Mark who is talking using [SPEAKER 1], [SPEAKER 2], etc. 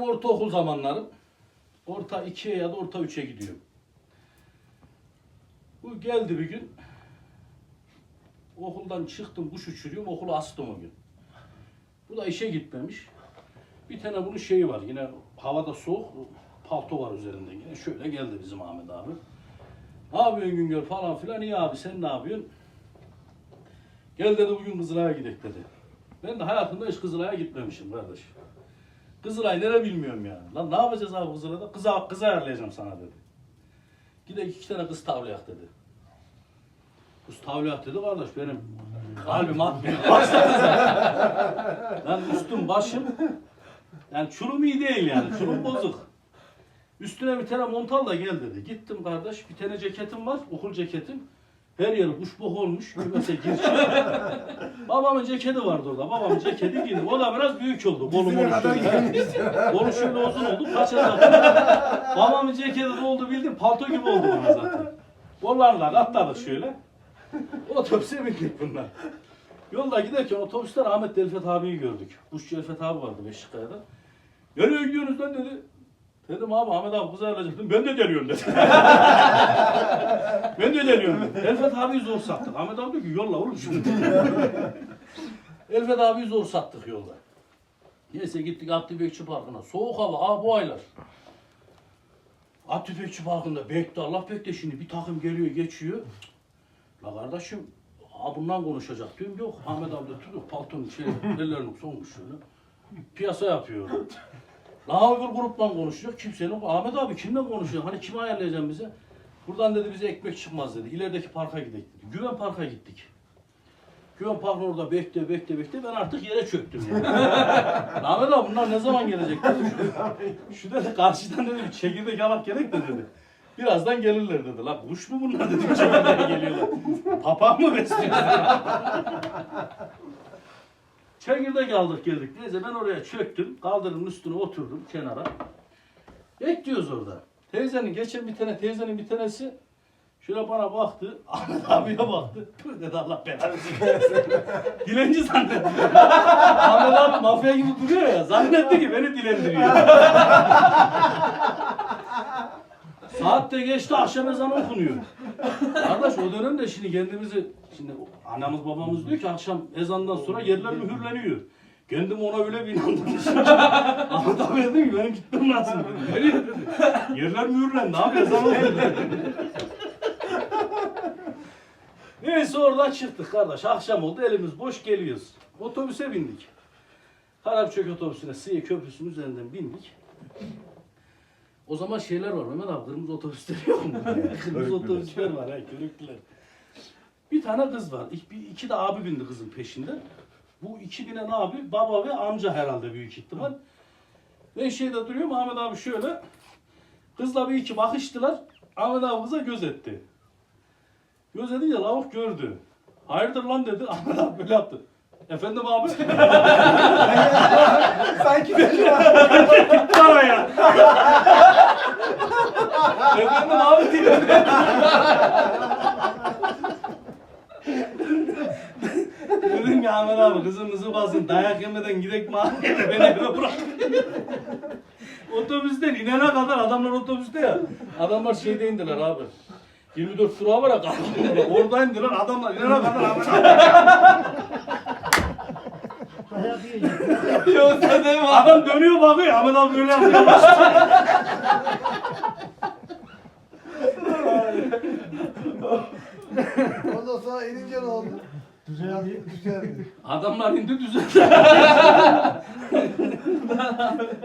[SPEAKER 1] Ortaokul zamanlarım. Orta 2'ye ya da orta 3'e gidiyorum. Bu geldi bir gün. Okuldan çıktım kuş uçuruyorum okulu astım o gün. Bu da işe gitmemiş. Bir tane bunun şeyi var yine havada soğuk palto var üzerinde yine. Şöyle geldi bizim Ahmet abi. Ne yapıyorsun Güngör falan filan iyi abi sen ne yapıyorsun? Gel dedi bugün Kızılay'a gidelim dedi. Ben de hayatımda hiç Kızılay'a gitmemişim kardeş. Kızılay nere bilmiyorum yani. Lan ne yapacağız abi Kızılay'da? Kız, kız ayarlayacağım sana dedi. Gide iki tane kız tavlayak dedi. Kız tavlayak dedi kardeş benim kalbim atmıyor. Başladı zaten. Lan üstüm başım yani çurum iyi değil yani. Çurum bozuk. Üstüne bir tane montal da gel dedi. Gittim kardeş bir tane ceketim var. Okul ceketim. Her yeri kuş bok olmuş. Kümese gir. Babamın ceketi vardı orada. Babamın ceketi giydim. O da biraz büyük oldu. Kolum
[SPEAKER 2] Dizine kadar gelmiş.
[SPEAKER 1] Kolu şöyle uzun oldu. Kaçacak. Babamın ceketi de oldu bildim. Palto gibi oldu bana zaten. Kollarla katladık şöyle. Otobüse bindik bunlar. Yolda giderken otobüsten Ahmet Delfet abiyi gördük. Kuşçu Delfet abi vardı Beşiktaş'ta. Nereye gidiyorsunuz lan dedi. Dedim abi Ahmet abi kız ayarlayacaktım. Ben de deliyorum dedi. dedi. Elfet abiyi zor sattık. Ahmet abi diyor ki yolla oğlum şunu. Elfet abiyi zor sattık yolda. Neyse gittik At Tüfekçi Parkı'na. Soğuk hava, ah bu aylar. At Tüfekçi Parkı'nda bekle Allah bekle şimdi bir takım geliyor geçiyor. La kardeşim ha bundan konuşacak diyorum. Yok Ahmet abi de tutuyor paltonun şey ellerini sonmuş şöyle. Piyasa yapıyor. La öbür grupla konuşuyor. Kimsenin yok. Ahmet abi kimle konuşuyor? Hani kimi ayarlayacağım bize? Buradan dedi bize ekmek çıkmaz dedi. İlerideki parka gidelim dedi. Güven Park'a gittik. Güven Park'ın orada bekle bekle bekle ben artık yere çöktüm yani. Ahmet abi bunlar ne zaman gelecek dedi. Şu, şu dedi karşıdan dedi bir çekirdek alak gerek de dedi. Birazdan gelirler dedi. La kuş mu bunlar dedi çekirdeğe geliyorlar. Papağan mı besliyor? Çekirdek aldık geldik. Neyse ben oraya çöktüm. Kaldırımın üstüne oturdum kenara. Bekliyoruz orada. Teyzenin geçen bir tane teyzenin bir tanesi şöyle bana baktı. Ahmet abiye baktı. Tüh dedi Allah belanı versin. Dilenci zannetti. Ahmet abi mafya gibi duruyor ya. Zannetti ki beni dilendiriyor. Saat de geçti akşam ezanı okunuyor. Kardeş o dönemde şimdi kendimizi şimdi anamız babamız diyor ki akşam ezandan sonra yerler mühürleniyor. Kendim ona öyle bir inandım. Ahmet abi dedim ki benim gitmem lazım. Nereye. Yerler mühürlendi abi ezan okunuyor. Neyse oradan çıktık kardeş. Akşam oldu elimiz boş geliyoruz. Otobüse bindik. Karabçök otobüsüne Sıya Köprüsü'nün üzerinden bindik. O zaman şeyler var Mehmet abi kırmızı otobüsler yok mu? kırmızı otobüsler var ha körüklüler. Bir tane kız var. İki, iki de abi bindi kızın peşinde. Bu iki binen abi baba ve amca herhalde büyük ihtimal. Ben şeyde duruyorum Ahmet abi şöyle. Kızla bir iki bakıştılar. Ahmet abi kıza göz etti. Göz edince lavuk gördü. Hayırdır lan dedi. Ahmet abi böyle yaptı. Efendim abi.
[SPEAKER 2] Sanki ben
[SPEAKER 1] Para ya. Efendim abi diyor. Dedim ki Ahmet abi kızımızı basın dayak yemeden gidek mahalleye beni eve bırak. Otobüsten inene kadar adamlar otobüste ya. Adamlar şeyde indiler abi. 24 durağı var ya kalkıyorlar. Orada indiler adamlar inene kadar abi.
[SPEAKER 2] Yoksa değil mi?
[SPEAKER 1] Adam dönüyor bakıyor Ahmet abi böyle yapıyor.
[SPEAKER 2] Ondan sonra inince ne oldu? Düzeldi. Düzeldi.
[SPEAKER 1] Adamlar indi düzeldi.